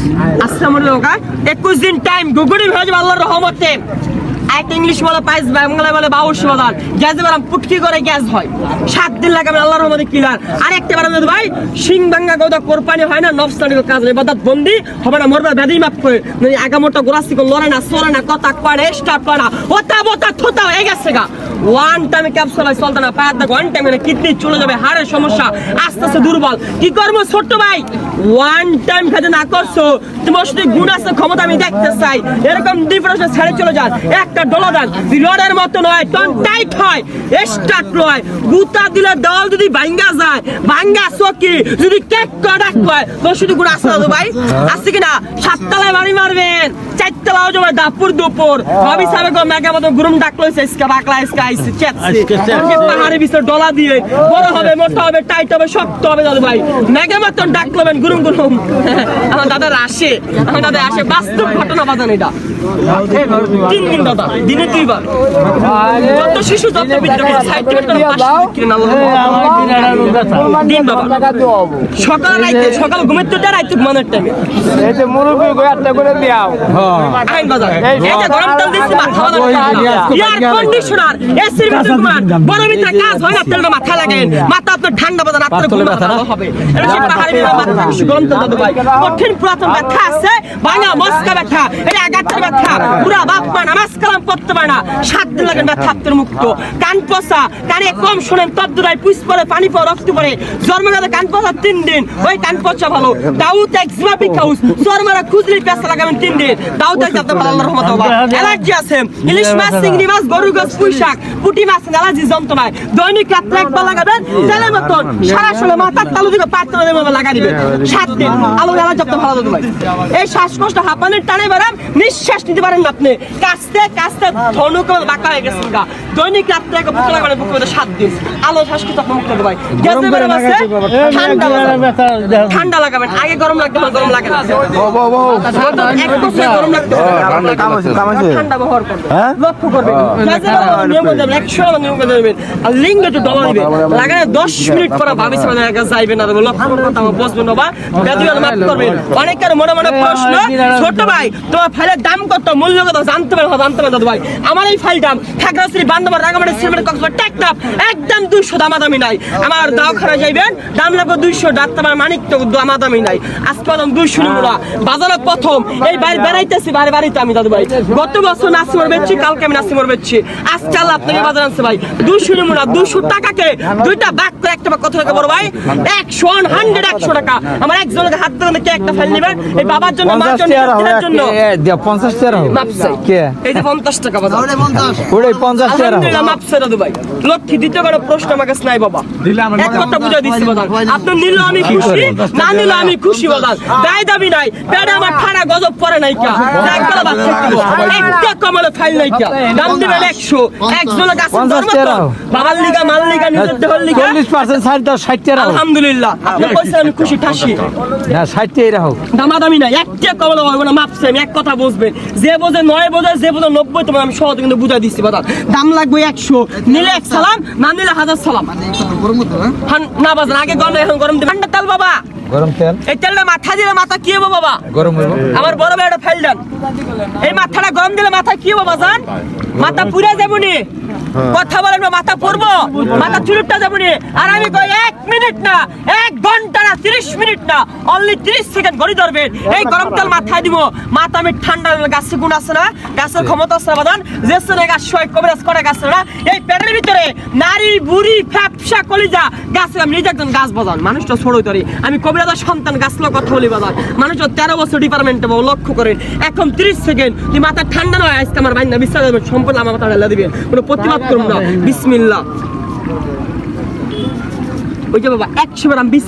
আসসালামু আলাইকুম একুশ দিন টাইম গুগুড়ি ভেজ আল্লাহর রহমতে। একটা ইংলিশ বলে পাইস বাংলা বলে বাউশ বলার গ্যাস বেলাম পুটকি করে গ্যাস হয়। সাত দিন লাগে আল্লাহর রহমতে ক্লিয়ার আর একটা বার যদি ভাই সিং ভাঙ্গা গোদা কোরবানি হয় না নফসানির কাজ নেই, বাদাত বন্দি, হবে না, মরবার ব্যাধি মাপ করে। মানে আগামোটা করে লড়ে না সরে না, কথা করে স্টার্ট করে না। ওতা বোতা থোতা হয়ে গেছে গা। ওয়ান টাইমে ক্যাপসুল হয়, চলতে না ওয়ান টাইমে কিডনি চলে যাবে, হাড়ের সমস্যা, আস্তে আস্তে দুর্বল। কি করব ছোট্ট ভাই? ওয়ান টাইম খেতে না করছ তোমার সাথে গুণ আছে, ক্ষমতা আমি দেখতে চাই। এরকম ডিফারেন্স ছেড়ে চলে যান। একটা ডলা দেন মতো নয় টন টাইট হয় স্টার্ট নয়। গুতা দিলে দল যদি ভাঙ্গা যায় ভাঙ্গা চকি যদি কেক কড়াক হয় তোর শুধু আছে দাদু ভাই? আছে কিনা? সাততলায় বাড়ি মারবেন। চারতলাও যাবে দাপুর দুপুর। ভাবি সাহেব গো মেগা মতো গুরুম ডাক লইছে ইসকা বাকলা ইসকা আইছে চেতছে পাহাড়ের ভিতর ডলা দিয়ে বড় হবে মোটা হবে টাইট হবে শক্ত হবে দাদু ভাই। মেগা মতন ডাক লবেন গুরুম গুরুম। আমার দাদার আসে। আমার দাদা আসে। বাস্তব ঘটনা বাজান এটা। তিন দিন দাদা। দিনে দুইবার। যত শিশু যত আল্লাহ। দিন বাবা সকাল রাইতে সকাল ঘুমের তো রাইতে ঘুমানোর টাইমে এই যে মুরব্বী করে দিয়াও আইন বাজার। এই গরম তেল দিচ্ছি মাথা এয়ার কন্ডিশনার এসির ভিতরে ঘুমান বড় কাজ হয় না তেলটা মাথা লাগেন মাথা আপনার ঠান্ডা বাজার আপনার ঘুম ভালো হবে। এটা সে পাহাড়ি মাথা গরম তেল দাদু ভাই। কঠিন পুরাতন ব্যথা আছে ভাঙা মস্কা ব্যথা। এই আগাতের ব্যথা। পুরা বাপ মা নামাজ কালাম পড়তে পারে না। সাত দিন লাগে ব্যথা আপনার মুক্ত। কান পচা কানে কম শোনেন তদ্দুরাই পুষ পরে পানি পরে রক্ত পরে জন্মগাতে কান পচা তিন দিন ওই কান পচা ভালো। দাউদ এক্সিমা পিকাউস জন্মারা খুজলি পেঁচা লাগাবেন তিন দিন। দাউদ এক যাতে ভালো আল্লাহর রহমত হবে অ্যালার্জি আছে। ইলিশ মাছ চিংড়ি মাছ গরু গাছ পুঁই শাক পুঁটি মাছ অ্যালার্জি যন্ত্রণায়। দৈনিক রাত্রে একবার লাগাবেন তেলের মতন। সারা শোলে মাথার তালু দিকে তালু দিকে লাগা দিবেন সাত দিন। আলো অ্যালার্জি যাতে ভালো দেবে এই শ্বাসকষ্ট হাঁপানির টানে বেড়াম নিঃশ্বাস নিতে পারেন আপনি। কাস্তে ধনুক বাঁকা হয়ে গেছেন গা। দৈনিক রাত্রে একবার বুকে লাগাবেন বুকে মধ্যে সাত দিন। আলো মুক্ত ভাই আছে ঠান্ডা লাগাবেন। আগে গরম লাগতে হয় গরম লাগে না। গরম লাগতে। ঠান্ডা ব্যবহার করবেন। লক্ষ্য করবেন। নিয়ম করে যাবেন একশো নিয়ম করে যাবেন আর লিঙ্গ একটু ডলা দিবে। লাগালে দশ মিনিট পরে ভাবিস মানে একা যাইবে না দেবো লক্ষ্য করবেন আমার বসবেন না বা ব্যাধি মাফ করবেন অনেকের মনে মনে প্রশ্ন ছোট ভাই তোমার ফাইলের দাম কত? মূল্য কত? জানতে পারো জানতে পারো। দাদু ভাই। আমার এই ফাইল দাম খাগড়াছড়ি বান্দরবান রাঙামাটি সিলেট কক্সবাজার টেকনাফ একদম দুইশো দামাদামি নাই। আমার দাও খারা যাইবেন দাম লাগবে দুইশো ডাক্তার মানিক তো দামাদামি নাই। আজকে দুইশো নিমুরা বাজারে প্রথম এই বাইরে বেড়াইতেছি বাড়ি বাড়িতে আমি দাদু ভাই। গত বছর নাসিমর বেচছি কালকে আমি নাসিমর বেচছি। আজকে আল্লাহ আপনাকে বাজার আনছে ভাই। দুইশো নিমুরা দুইশো টাকাকে দুইটা বাক করে একটা কত টাকা বড় ভাই। একশো হান্ড্রেড একশো টাকা। আমার একজনকে হাত ধরে কে একটা ফাইল নেবেন? এই বাবার জন্য মার জন্য জন্য? পঞ্চাশ টাকা এই যে পঞ্চাশ টাকা ওটাই পঞ্চাশ টাকা। হোক আলহামদুলিল্লাহ মাপছে ভাই। লক্ষ্মী দ্বিতীয় কোনো প্রশ্ন আমার কাছে নাই বাবা। এক কথা বুঝা দিচ্ছি বাদান আপনি নিল আমি খুশি না নিল আমি খুশি বাদান দায় দাবি নাই পেটে আমার ঠাড়া গজব পরে নাই কা। এক বেলা একটা কমলে ফাইল নাই কা। দাম দিবেন একশো। একজনের কাছে পঞ্চাশ ধর্ম তো। টাকা। বাবার লিগা মাল লিগা নিজের দেহর লিগা। চল্লিশ পার্সেন্ট ষাট দশ ষাট টাকা আলহামদুলিল্লাহ। আপনি আমি খুশি ঠাসি। না ষাট টাকা হোক দামাদামি নাই। একটা কমলে হবে না মাপছে আমি এক কথা বুঝবেন যে বোঝে নয় বোঝে যে বোঝে নব্বই তোমার আমি সহজে কিন্তু বুঝাই দিচ্ছি বাদাম দাম লাগবে একশো নিলে এক সালাম না নিলে হাজার সালাম। না বাজার আগে গরম এখন গরম ঠান্ডা তেল বাবা গরম তেল। এই তেলটা মাথা দিলে মাথা কি হব বাবা? গরম হইব। আমার বড় ভাই এটা ফেল দেন। এই মাথাটা গরম দিলে মাথা কি হব বাজান? মাথা পুড়ে যাব নি কথা বলেন মাথা পড়ব। মাথা চুলুটটা যাব নি আর আমি কই এক মিনিট না এক ঘণ্টা না তিরিশ মিনিট না অনলি তিরিশ সেকেন্ড ঘড়ি ধরবেন। এই গরম তেল মাথায় দিব। মাথা আমি ঠান্ডা গাছে গুণ আছে না গাছের ক্ষমতা আছে না বাদান যে সনে গাছ শয় কবিরাজ করে গাছ না এই পেটের ভিতরে নারী বুড়ি ফ্যাপসা কলিজা গাছে আমি নিজে একজন গাছ বাজান। মানুষটা ছড়ই তরি। আমি কবিরাজার সন্তান গাছ লোক কথা বলি বাবা মানুষ তেরো বছর ডিপার্টমেন্টে বাবু লক্ষ্য করেন। এখন ত্রিশ সেকেন্ড তুই মাথা ঠান্ডা নয়, আজকে আমার বাইন্দা বিশ্বাস দেবেন সম্পূর্ণ আমার মাথা ঢেলে দিবেন। কোনো প্রতিবাদ করুন না। বিসমিল্লা ওই যে বাবা, একশো বার আমি বিশ